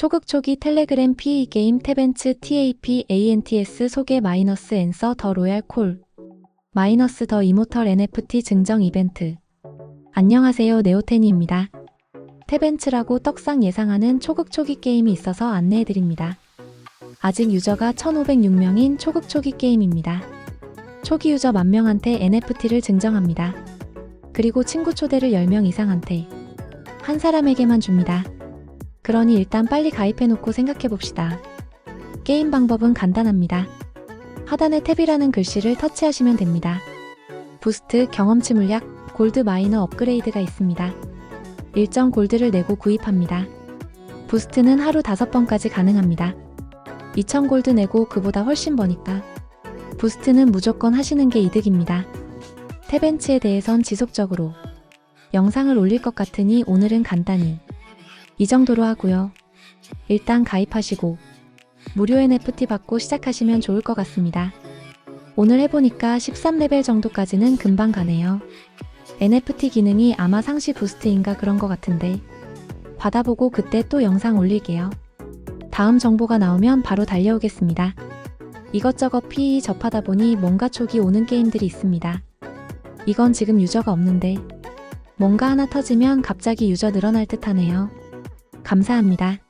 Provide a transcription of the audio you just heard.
초극초기 텔레그램 PE 게임 태벤츠 TAP ANTS 소개 마이너스 앤서 더 로얄 콜 마이너스 더 이모털 NFT 증정 이벤트 안녕하세요 네오테니입니다. 태벤츠라고 떡상 예상하는 초극초기 게임이 있어서 안내해드립니다. 아직 유저가 1506명인 초극초기 게임입니다. 초기 유저 만명한테 NFT를 증정합니다. 그리고 친구 초대를 10명 이상한테 한 사람에게만 줍니다. 그러니 일단 빨리 가입해놓고 생각해봅시다. 게임 방법은 간단합니다. 하단에 탭이라는 글씨를 터치하시면 됩니다. 부스트, 경험치 물약, 골드 마이너 업그레이드가 있습니다. 일정 골드를 내고 구입합니다. 부스트는 하루 5번까지 가능합니다. 2000 골드 내고 그보다 훨씬 버니까 부스트는 무조건 하시는 게 이득입니다. 태벤츠에 대해선 지속적으로 영상을 올릴 것 같으니 오늘은 간단히 이 정도로 하고요. 일단 가입하시고 무료 NFT 받고 시작하시면 좋을 것 같습니다. 오늘 해보니까 13레벨 정도까지는 금방 가네요. NFT 기능이 아마 상시 부스트인가 그런 것 같은데 받아보고 그때 또 영상 올릴게요. 다음 정보가 나오면 바로 달려오겠습니다. 이것저것 PE 접하다 보니 뭔가 촉이 오는 게임들이 있습니다. 이건 지금 유저가 없는데 뭔가 하나 터지면 갑자기 유저 늘어날 듯 하네요. 감사합니다.